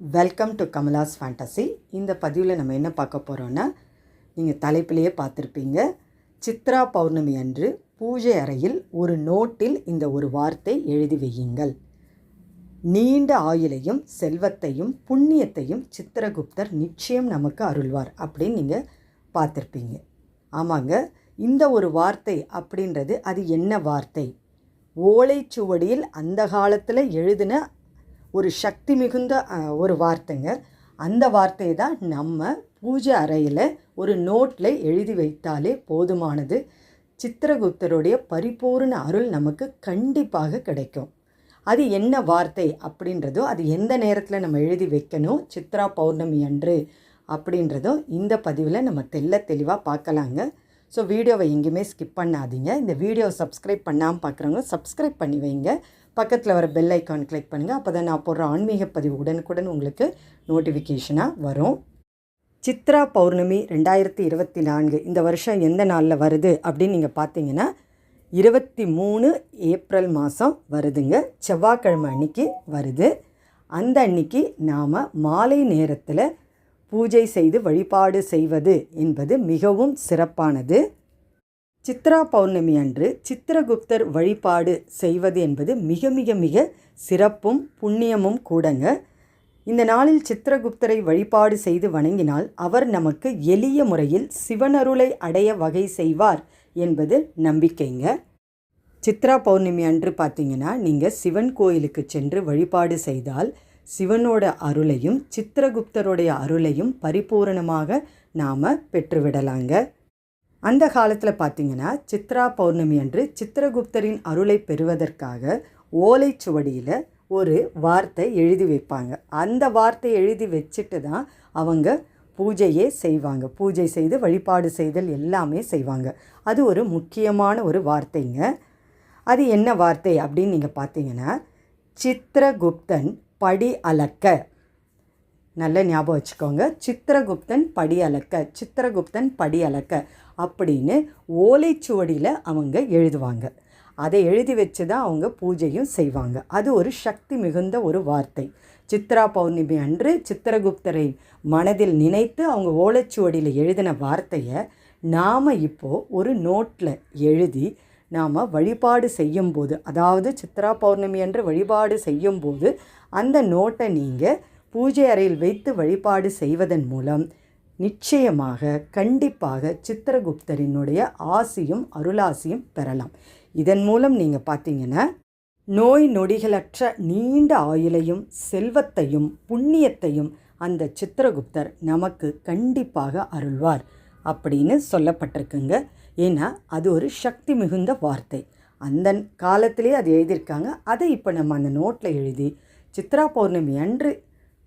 Welcome to Kamala's fantasy இந்த பதிவில் நம்ம என்ன பார்க்க போகிறோன்னா நீங்கள் தலைப்பிலேயே பார்த்துருப்பீங்க. சித்ரா பௌர்ணமி அன்று பூஜை அறையில் ஒரு நோட்டில் இந்த ஒரு வார்த்தை எழுதி வையுங்கள். நீண்ட ஆயுளையும் செல்வத்தையும் புண்ணியத்தையும் சித்திரகுப்தர் நிச்சயம் நமக்கு அருள்வார் அப்படின்னு நீங்கள் பார்த்துருப்பீங்க. ஆமாங்க இந்த ஒரு வார்த்தை அப்படின்றது அது என்ன வார்த்தை? ஓலைச்சுவடியில் அந்த காலத்தில் எழுதின ஒரு சக்தி மிகுந்த ஒரு வார்த்தைங்க. அந்த வார்த்தையை தான் நம்ம பூஜை அறையில் ஒரு நோட்டில் எழுதி வைத்தாலே போதுமானது. சித்திரகுப்தருடைய பரிபூர்ண அருள் நமக்கு கண்டிப்பாக கிடைக்கும். அது என்ன வார்த்தை அப்படின்றதோ அது எந்த நேரத்தில் நம்ம எழுதி வைக்கணும் சித்ரா பௌர்ணமி அன்று அப்படின்றதும் இந்த பதிவில் நம்ம தெள்ள தெளிவாக பார்க்கலாங்க. ஸோ வீடியோவை எங்கேயுமே ஸ்கிப் பண்ணாதீங்க. இந்த வீடியோ சப்ஸ்கிரைப் பண்ணாமல் பார்க்குறவங்க சப்ஸ்கிரைப் பண்ணி வைங்க. பக்கத்தில் வர பெல் ஐக்கான் கிளிக் பண்ணுங்கள் அப்போ தான் நான் போடுற ஆன்மீக பதிவு உடனுக்குடன் உங்களுக்கு நோட்டிஃபிகேஷனாக வரும். சித்ரா பௌர்ணமி ரெண்டாயிரத்தி இருபத்தி நான்கு. இந்த வருஷம் எந்த நாளில் வருது அப்படின்னு நீங்கள் பார்த்தீங்கன்னா இருபத்தி மூணு ஏப்ரல் மாதம் வருதுங்க. செவ்வாய்க்கிழமை அன்னைக்கு வருது. அந்த அன்னைக்கு நாம் மாலை நேரத்தில் பூஜை செய்து வழிபாடு செய்வது என்பது மிகவும் சிறப்பானது. சித்ரா பௌர்ணமி அன்று சித்திரகுப்தர் வழிபாடு செய்வது என்பது மிக மிக மிக சிறப்பும் புண்ணியமும் கூடங்க. இந்த நாளில் சித்திரகுப்தரை வழிபாடு செய்து வணங்கினால் அவர் நமக்கு எளிய முறையில் சிவனருளை அடைய வகை செய்வார் என்பது நம்பிக்கைங்க. சித்ரா பௌர்ணமி அன்று பார்த்தீங்கன்னா நீங்கள் சிவன் கோயிலுக்கு சென்று வழிபாடு செய்தால் சிவனோட அருளையும் சித்திரகுப்தருடைய அருளையும் பரிபூரணமாக நாம் பெற்றுவிடலாங்க. அந்த காலத்தில் பார்த்தீங்கன்னா சித்ரா பௌர்ணமி அன்று சித்திரகுப்தரின் அருளை பெறுவதற்காக ஓலைச்சுவடியில் ஒரு வார்த்தை எழுதி வைப்பாங்க. அந்த வார்த்தை எழுதி வச்சுட்டு தான் அவங்க பூஜையே செய்வாங்க. பூஜை செய்து வழிபாடு செய்தல் எல்லாமே செய்வாங்க. அது ஒரு முக்கியமான ஒரு வார்த்தைங்க. அது என்ன வார்த்தை அப்படின்னு நீங்கள் பார்த்தீங்கன்னா சித்திரகுப்தன் படி அளக்க. நல்ல ஞாபகம் வச்சுக்கோங்க. சித்திரகுப்தன் படி அளக்க. சித்திரகுப்தன் படி அளக்க அப்படின்னு ஓலைச்சுவடியில் அவங்க எழுதுவாங்க. அதை எழுதி வச்சு தான் அவங்க பூஜையும் செய்வாங்க. அது ஒரு சக்தி மிகுந்த ஒரு வார்த்தை. சித்ரா பௌர்ணமி அன்று சித்திரகுப்தரை மனதில் நினைத்து அவங்க ஓலைச்சுவடியில் எழுதின வார்த்தையை நாம் இப்போது ஒரு நோட்டில் எழுதி நாம் வழிபாடு செய்யும்போது அதாவது சித்ரா பௌர்ணமி என்று வழிபாடு செய்யும்போது அந்த நோட்டை நீங்கள் பூஜை அறையில் வைத்து வழிபாடு செய்வதன் மூலம் நிச்சயமாக கண்டிப்பாக சித்திரகுப்தரினுடைய ஆசியும் அருளாசியும் பெறலாம். இதன் மூலம் நீங்கள் பார்த்தீங்கன்னா நோய் நொடிகளற்ற நீண்ட ஆயுளையும் செல்வத்தையும் புண்ணியத்தையும் அந்த சித்திரகுப்தர் நமக்கு கண்டிப்பாக அருள்வார். அப்படின்னு சொல்லப்பட்டிருக்குங்க. ஏன்னா அது ஒரு சக்தி மிகுந்த வார்த்தை. அந்த காலத்திலே அது எழுதியிருக்காங்க. அதை இப்போ நம்ம அந்த நோட்டில் எழுதி சித்ரா பௌர்ணமி அன்று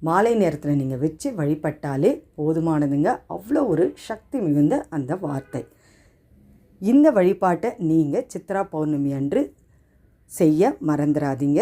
மாலை நேரத்தில் நீங்கள் வச்சு வழிபட்டாலே போதுமானதுங்க. அவ்வளோ ஒரு சக்தி மிகுந்த அந்த வார்த்தை. இந்த வழிபாட்டை நீங்கள் சித்ரா பௌர்ணமி அன்று செய்ய மறந்துடாதீங்க